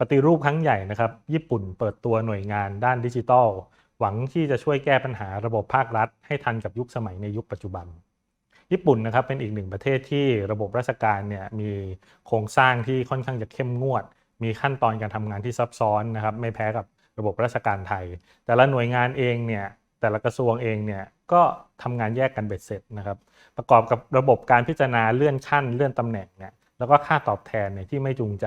ปฏิรูปครั้งใหญ่นะครับ ญี่ปุ่นเปิดตัวหน่วยงานด้านดิจิทัล หวังที่จะช่วยแก้ปัญหาระบบภาครัฐ ให้ทันกับยุคสมัยในยุคปัจจุบัน ญี่ปุ่นนะครับเป็นอีกหนึ่งประเทศที่ระบบราชการเนี่ยมีโครงสร้างที่ค่อนข้างจะเข้มงวด มีขั้นตอนการทำงานที่ซับซ้อนนะครับไม่แพ้กับระบบราชการไทย แต่ละหน่วยงานเองเนี่ยแต่ละกระทรวงเองเนี่ยก็ทำงานแยกกันเบ็ดเสร็จนะครับประกอบกับระบบการพิจารณาเลื่อนขั้นเลื่อนตำแหน่งเนี่ยแล้วก็ค่าตอบแทนเนี่ยที่ไม่จูงใจ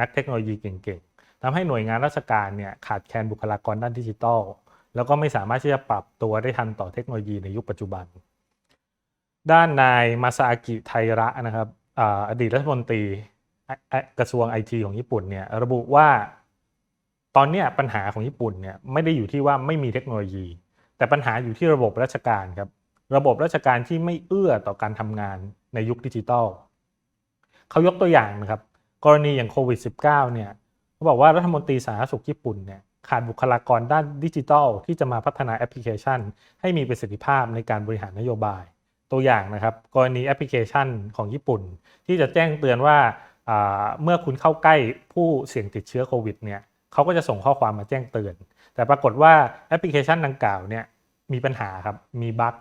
นักเทคโนโลยีเก่งๆทำให้หน่วยงานราชการเนี่ยขาดแคลนบุคลากรด้านดิจิทัล แล้วก็ไม่สามารถที่จะปรับตัวได้ทันต่อเทคโนโลยีในยุคปัจจุบัน ด้านนายมาซาอากิไทระนะครับอดีตรัฐมนตรีกระทรวงไอทีของญี่ปุ่นเนี่ยระบุว่าตอนนี้ปัญหาของญี่ปุ่นเนี่ยไม่ได้อยู่ที่ว่าไม่มีเทคโนโลยี แต่ปัญหาอยู่ที่ระบบราชการครับระบบราชการที่ไม่เอื้อต่อการทำงานในยุคดิจิทัลเขายกตัวอย่างนะครับ กรณีอย่างโควิด -19 เนี่ยเขาบอกว่ารัฐมนตรีสาธารณสุขญี่ปุ่นเนี่ยขาดบุคลากรด้านดิจิทัล ที่จะมาพัฒนาแอปพลิเคชัน ให้มีประสิทธิภาพในการบริหารนโยบาย ตัวอย่างนะครับ กรณีแอปพลิเคชันของญี่ปุ่น ที่จะแจ้งเตือนว่าเมื่อคุณเข้าใกล้ผู้เสี่ยงติดเชื้อโควิดเนี่ยเขาก็จะส่งข้อความมาแจ้งเตือน แต่ปรากฏว่าแอปพลิเคชันดังกล่าวเนี่ยมีปัญหาครับมีบั๊ก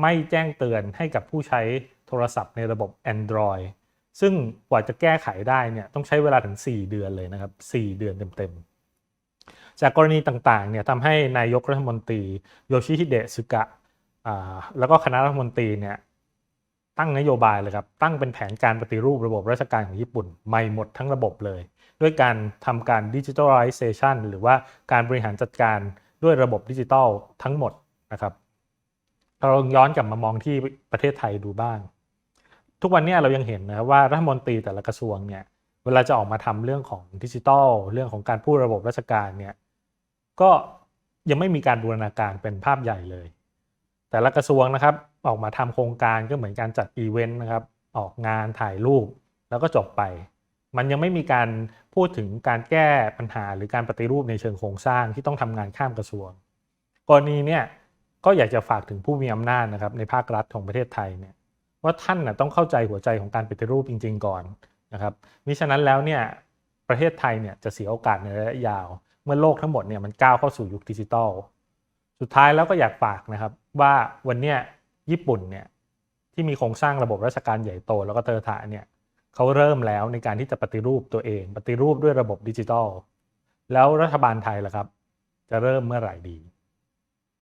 ไม่แจ้งเตือนให้กับผู้ใช้โทรศัพท์ในระบบ Android ซึ่งกว่าจะแก้ไขได้เนี่ยต้องใช้เวลาถึง 4 เดือนเลยนะครับ 4 เดือนเต็มๆ จากกรณีต่างๆเนี่ยทำให้นายกรัฐมนตรีโยชิฮิเดะสึกะแล้วก็คณะรัฐมนตรีเนี่ยตั้งนโยบายเลยครับ ตั้งเป็นแผนการปฏิรูประบบราชการของญี่ปุ่น ใหม่หมดทั้งระบบเลย ด้วยการทำการดิจิทัลไลเซชันหรือว่าการบริหารจัดการด้วยระบบดิจิทัลทั้งหมดนะครับเราลองย้อนกลับมามองที่ประเทศไทยดูบ้าง ทุกวันนี้เรายังเห็นนะว่ารัฐมนตรีแต่ละกระทรวงเนี่ยเวลาจะออกมาทำเรื่องของดิจิทัลเรื่องของการพูดระบบราชการเนี่ยก็ยังไม่มีการบูรณาการเป็นภาพใหญ่เลย แต่ละกระทรวงนะครับออกมาทำโครงการก็เหมือนการจัดอีเวนต์นะครับออกงานถ่ายรูปแล้วก็จบไป มันยังไม่มีการพูดถึงการแก้ปัญหาหรือการปฏิรูปในเชิงโครงสร้างที่ต้องทำงานข้ามกระทรวง กรณีเนี่ยก็อยากจะฝากถึงผู้มีอำนาจนะครับในภาครัฐของประเทศไทยเนี่ย ว่าท่านนะต้องเข้าใจหัวใจของการปฏิรูปจริง ๆ ก่อนนะครับมิฉะนั้นแล้วเนี่ยประเทศไทยเนี่ยจะเสียโอกาสในระยะยาว เมื่อโลกทั้งหมดเนี่ยมันก้าวเข้าสู่ยุคดิจิทัลสุดท้ายแล้วก็อยากฝากนะครับว่าวันเนี้ยญี่ปุ่นเนี่ยที่มีโครงสร้างระบบราชการใหญ่โต แล้วก็เตอร์ถาเนี่ยเขาเริ่มแล้วในการที่จะปฏิรูปตัวเอง ปฏิรูปด้วยระบบดิจิทัลแล้วรัฐบาลไทยล่ะครับ จะเริ่มเมื่อไหร่ดี